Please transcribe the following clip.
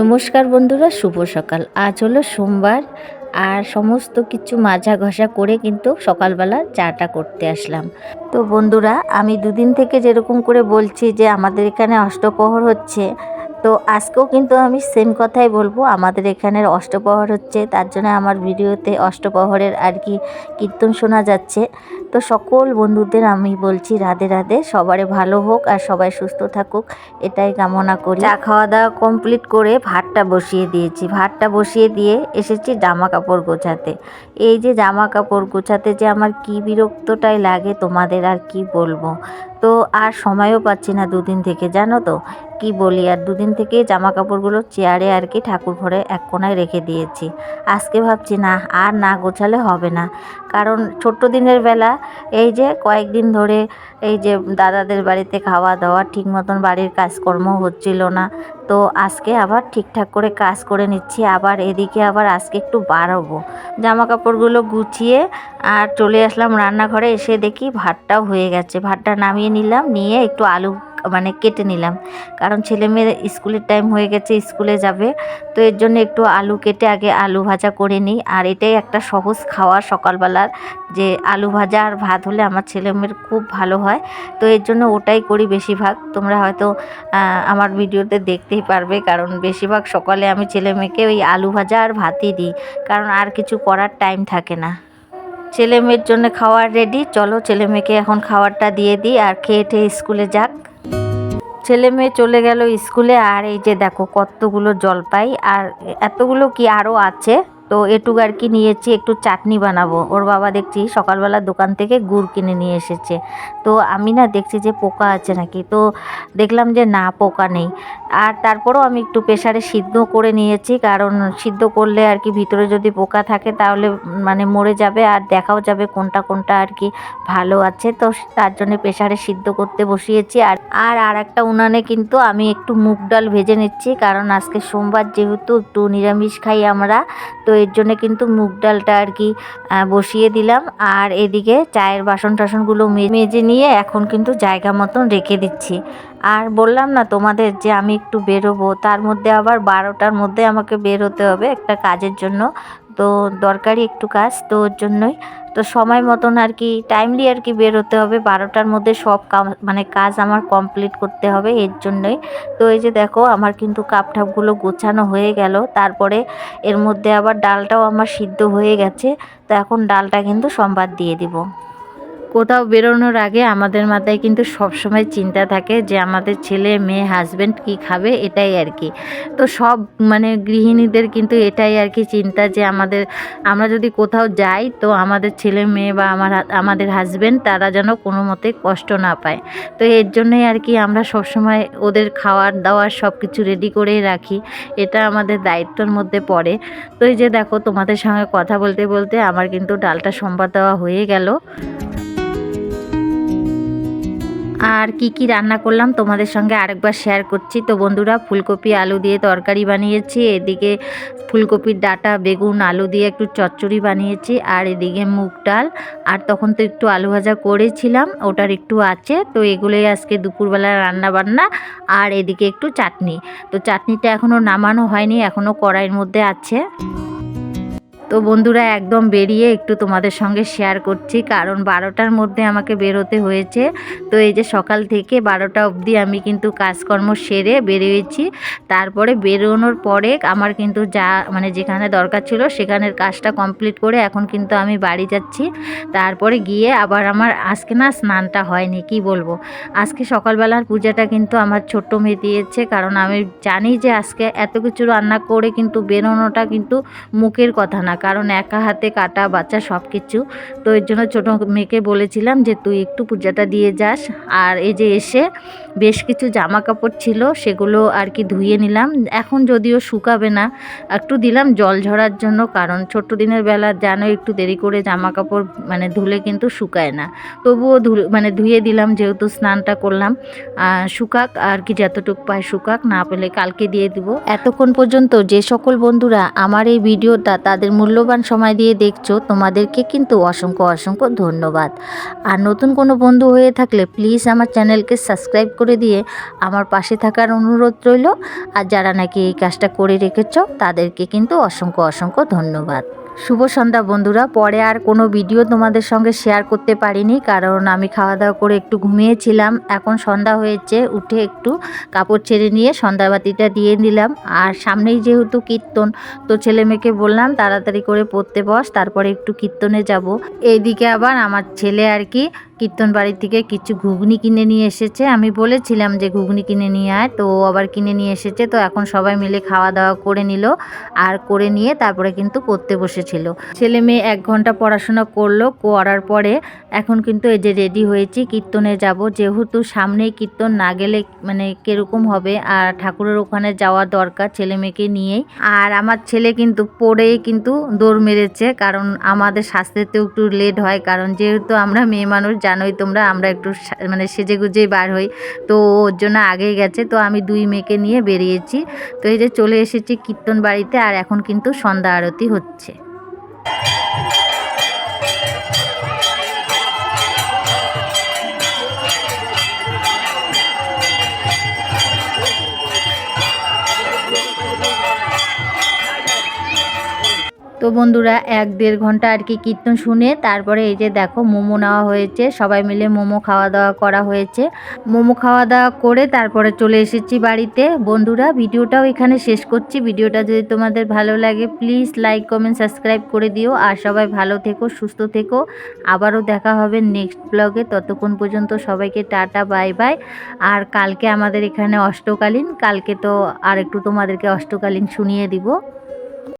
নমস্কার বন্ধুরা, শুভ সকাল। আজ হলো সোমবার আর সমস্ত কিছু মাজা ঘষা করে কিন্তু সকালবেলা চাটা করতে আসলাম। তো বন্ধুরা, আমি দুদিন থেকে যেরকম করে বলছি যে আমাদের এখানে অষ্টপ্রহর হচ্ছে তো আজকেও কিন্তু আমি সেম কথাই বলব। আমাদের এখানের অষ্টপ্রহর হচ্ছে, তার জন্য আমার ভিডিওতে অষ্টপ্রহরের আর কি কীর্তন শোনা যাচ্ছে। তো সকল বন্ধুদের আমি বলছি, রাধে রাধে, সবারে ভালো হোক আর সবাই সুস্থ থাকুক, এটাই কামনা করি। চা খাওয়া দাওয়া কমপ্লিট করে ভাতটা বসিয়ে দিয়েছি। ভাতটা বসিয়ে দিয়ে এসেছি জামা কাপড় গোছাতে। এই যে জামা কাপড় গোছাতে যে আমার কি বিরক্তটাই লাগে, তোমাদের আর কি বলব? তো আর সময়ও পাচ্ছি না দুদিন থেকে, জানো তো? কি বলি, আর দুদিন থেকে জামা কাপড়গুলো চেয়ারে আর কি ঠাকুর ঘরে এক কোনায় রেখে দিয়েছি। আজকে ভাবছি, না, আর না গোছালে হবে না। কারণ ছোট্ট দিনের বেলা, এই যে কয়েকদিন ধরে এই যে দাদাদের বাড়িতে খাওয়া দাওয়া, ঠিক মতন বাড়ির কাজকর্ম হচ্ছিল না। তো আজকে আবার ঠিকঠাক করে কাজ করে নিচ্ছি, আবার এদিকে আবার আজকে একটু বাড়াবো। জামা কাপড়গুলো গুছিয়ে আর চলে আসলাম রান্নাঘরে, এসে দেখি ভাতটাও হয়ে গেছে। ভাতটা নামিয়ে নিলাম, নিয়ে একটু আলু মানে কেটে নিলাম। কারণ ছেলে মেয়ের স্কুলের টাইম হয়ে গেছে, স্কুলে যাবে। তো এর জন্য একটু আলু কেটে আগে আলু ভাজা করে নিই। আর এটাই একটা সহজ খাওয়া সকালবেলার যে আলু ভাজা আর ভাত হলে আমার ছেলে মেয়ের খুব ভালো হয়। তো এর জন্য ওটাই করি বেশিরভাগ। তোমরা হয়তো আমার ভিডিওতে দেখতেই পারবে। কারণ বেশিরভাগ সকালে আমি ছেলে মেয়েকে ওই আলু ভাজা আর ভাতই দিই। কারণ আর কিছু করার টাইম থাকে না। ছেলে মেয়ের জন্য খাওয়ার রেডি চলো ছেলে মেয়েকে এখন খাবারটা দিয়ে দিই। আর খেয়ে টেয়ে স্কুলে যাক। ছেলে মেয়ে চলে গেল স্কুলে, আর এই যে দেখো কতগুলো জলপাই, আর এতগুলো কি আরও আছে? তো এটুক আর কি নিয়েছি, একটু চাটনি বানাবো। ওর বাবা দেখছি সকালবেলা দোকান থেকে গুড় কিনে নিয়ে এসেছে। তো আমি না দেখছি যে পোকা আছে নাকি, তো দেখলাম যে না, পোকা নেই। আর তারপরেও আমি একটু প্রেশারে সিদ্ধ করে নিয়েছি, কারণ সিদ্ধ করলে আর কি ভিতরে যদি পোকা থাকে তাহলে মানে মরে যাবে আর দেখাও যাবে কোনটা কোনটা আর কি ভালো আছে। তো তার জন্য প্রেশারে সিদ্ধ করতে বসিয়েছি। আর আর আর একটা উনানে কিন্তু আমি একটু মুগ ডাল ভেজে নিচ্ছি, কারণ আজকে সোমবার যেহেতু একটু নিরামিষ খাই আমরা, তো এর জন্য কিন্তু মুগ ডালটা আর কি বসিয়ে দিলাম। আর এদিকে চায়ের বাসন টাসনগুলো মেজে নিয়ে এখন কিন্তু জায়গা মতন রেখে দিচ্ছি। আর বললাম না তোমাদের যে আমি একটু বেরোবো, তার মধ্যে আবার বারোটার মধ্যে আমাকে বের হতে হবে একটা কাজের জন্য। তো দরকারি একটু কাজ তো ওর জন্যই। তো সময় মতন আর কি টাইমলি আর কি বের হতে হবে। বারোটার মধ্যে সব মানে কাজ আমার কমপ্লিট করতে হবে এর জন্যই। তো এই যে দেখো, আমার কিন্তু কাপ ঠাপগুলো গোছানো হয়ে গেল। তারপরে এর মধ্যে আবার ডালটাও আমার সিদ্ধ হয়ে গেছে। তো এখন ডালটা কিন্তু সম্বাদ দিয়ে দিব। কোথাও বেরোনোর আগে আমাদের মাথায় কিন্তু সবসময় চিন্তা থাকে যে আমাদের ছেলে, মেয়ে হাজব্যান্ড কি খাবে এটাই আর কি। তো সব মানে গৃহিণীদের কিন্তু এটাই আর কি চিন্তা যে আমাদের, আমরা যদি কোথাও যাই তো আমাদের ছেলে, মেয়ে বা আমার আমাদের হাজব্যান্ড তারা যেন কোনো মতে কষ্ট না পায়। তো এর জন্যই আর কি আমরা সবসময় ওদের খাওয়ার দাওয়ার সব কিছু রেডি করেই রাখি। এটা আমাদের দায়িত্বর মধ্যে পড়ে। তো এই যে দেখো তোমাদের সঙ্গে কথা বলতে বলতে আমার কিন্তু ডালটা সম্বাদ দেওয়া হয়ে গেল। আর কি কি রান্না করলাম তোমাদের সঙ্গে আরেকবার শেয়ার করছি। তো বন্ধুরা, ফুলকপি, আলু দিয়ে তরকারি বানিয়েছি, এদিকে ফুলকপির ডাটা, বেগুন, আলু দিয়ে একটু চচ্চড়ি বানিয়েছি, আর এদিকে মুগ ডাল। আর তখন তো একটু আলু ভাজা করেছিলাম, ওটার একটু আছে, তো এগুলোই আজকে দুপুরবেলা রান্না বান্না আর এদিকে একটু চাটনি। তো চাটনিটা এখনও নামানো হয়নি এখনও কড়াইয়ের মধ্যে আছে। তো বন্ধুরা, একদম বেরিয়ে একটু তোমাদের সঙ্গে শেয়ার করছি। কারণ বারোটার মধ্যে আমাকে বেরোতে হয়েছে। তো এই যে সকাল থেকে বারোটা অবধি আমি কিন্তু কাজকর্ম সেরে বেরিয়েছি। তারপরে বেরোনোর পরে আমার কিন্তু যা মানে যেখানে দরকার ছিল সেখানের কাজটা কমপ্লিট করে এখন কিন্তু আমি বাড়ি যাচ্ছি। তারপরে গিয়ে আবার আমার আজকে না স্নানটা হয়নি, কি বলব? আজকে সকালবেলার পূজাটা কিন্তু আমার ছোট্ট মেয়ে দিয়েছে। কারণ আমি জানি যে আজকে এত কিছু রান্না করে কিন্তু বেরোনোটা কিন্তু মুখের কথা না। কারণ একা হাতে কাটা, বাচ্চা সব কিছু তো এর জন্য ছোটো মেয়েকে বলেছিলাম যে, তুই একটু পূজাটা দিয়ে যাস। আর এই যে এসে বেশ কিছু জামা কাপড় ছিল, সেগুলো আর কি ধুয়ে নিলাম। এখন যদিও শুকাবে না, একটু দিলাম জল ঝরার জন্য, কারণ ছোট্ট দিনের বেলা যেন একটু দেরি করে জামা কাপড় মানে ধুলে কিন্তু শুকায় না। তবুও মানে ধুয়ে দিলাম, যেহেতু স্নানটা করলাম। শুকাক, আর কি যতটুক পায় শুকাক, না পেলে কালকে দিয়ে দিব। এতক্ষণ পর্যন্ত যে সকল বন্ধুরা আমার এই ভিডিওটা তাদের মূল্য মূল্যবান সময় দিয়ে দেখছ, তোমাদেরকে কিন্তু অসংখ্য অসংখ্য ধন্যবাদ। আর নতুন কোনো বন্ধু হয়ে থাকলে প্লিজ আমার চ্যানেলকে সাবস্ক্রাইব করে দিয়ে আমার পাশে থাকার অনুরোধ রইল। আর যারা নাকি এই কাজটা করে রেখেছ, তাদেরকে কিন্তু অসংখ্য অসংখ্য ধন্যবাদ। শুভ সন্ধ্যা বন্ধুরা। পরে আর কোনো ভিডিও তোমাদের সঙ্গে শেয়ার করতে পারিনি, কারণ আমি খাওয়া দাওয়া করে একটু ঘুমিয়েছিলাম। এখন সন্ধ্যা হয়েছে, উঠে একটু কাপড় ছেড়ে নিয়ে সন্ধ্যাবাতিটা দিয়ে দিলাম। আর সামনেই যেহেতু কীর্তন, তো ছেলে মেয়েকে বললাম, তাড়াতাড়ি করে পড়তে বস, তারপরে একটু কীর্তনে যাব। এইদিকে আবার আমার ছেলে আর কি কীর্তন বাড়ি থেকে কিছু ঘুগনি কিনে নিয়ে এসেছে। আমি বলেছিলাম যে ঘুগনি কিনে নিয়ে আয়, তো আবার কিনে নিয়ে এসেছে। তো এখন সবাই মিলে খাওয়া দাওয়া করে নিল আর করে নিয়ে তারপরে কিন্তু পড়তে বসেছিল। ছেলে মেয়ে এক ঘণ্টা পড়াশোনা করল, করার পরে এখন কিন্তু এই যে রেডি হয়েছি, কীর্তনে যাব। যেহেতু সামনেই কীর্তন না গেলে মানে কীরকম হবে, আর ঠাকুরের ওখানে যাওয়া দরকার ছেলে মেয়েকে নিয়েই। আর আমার ছেলে কিন্তু পড়েই কিন্তু দৌড় মেরেছে, কারণ আমাদের স্বাস্থ্যতেও একটু লেট হয়, কারণ যেহেতু আমরা মেয়ে মানুষ জানোই তোমরা, আমরা একটু মানে সেজে গুজেই বার হই। তো ওর জন্য আগেই গেছে, তো আমি দুই মেয়েকে নিয়ে বেরিয়েছি। তো এই যে চলে এসেছি কীর্তন বাড়িতে, আর এখন কিন্তু সন্ধ্যা আরতি হচ্ছে। তো বন্ধুরা, এক দেড় ঘণ্টা আর কি কীর্তন শুনে তারপরে এই যে দেখো মোমো নেওয়া হয়েছে। সবাই মিলে মোমো খাওয়া দাওয়া করা হয়েছে। মোমো খাওয়া দাওয়া করে তারপরে চলে এসেছি বাড়িতে। বন্ধুরা, ভিডিওটাও এখানে শেষ করছি। ভিডিওটা যদি তোমাদের ভালো লাগে প্লিজ লাইক কমেন্ট সাবস্ক্রাইব করে দিও। আর সবাই ভালো থেকো, সুস্থ থেকো। আবারও দেখা হবে নেক্সট ব্লগে ততক্ষণ পর্যন্ত সবাইকে টাটা বাই বাই আর কালকে আমাদের এখানে অষ্টকালীন। কালকে তো আর একটু তোমাদেরকে অষ্টকালীন শুনিয়ে দিব।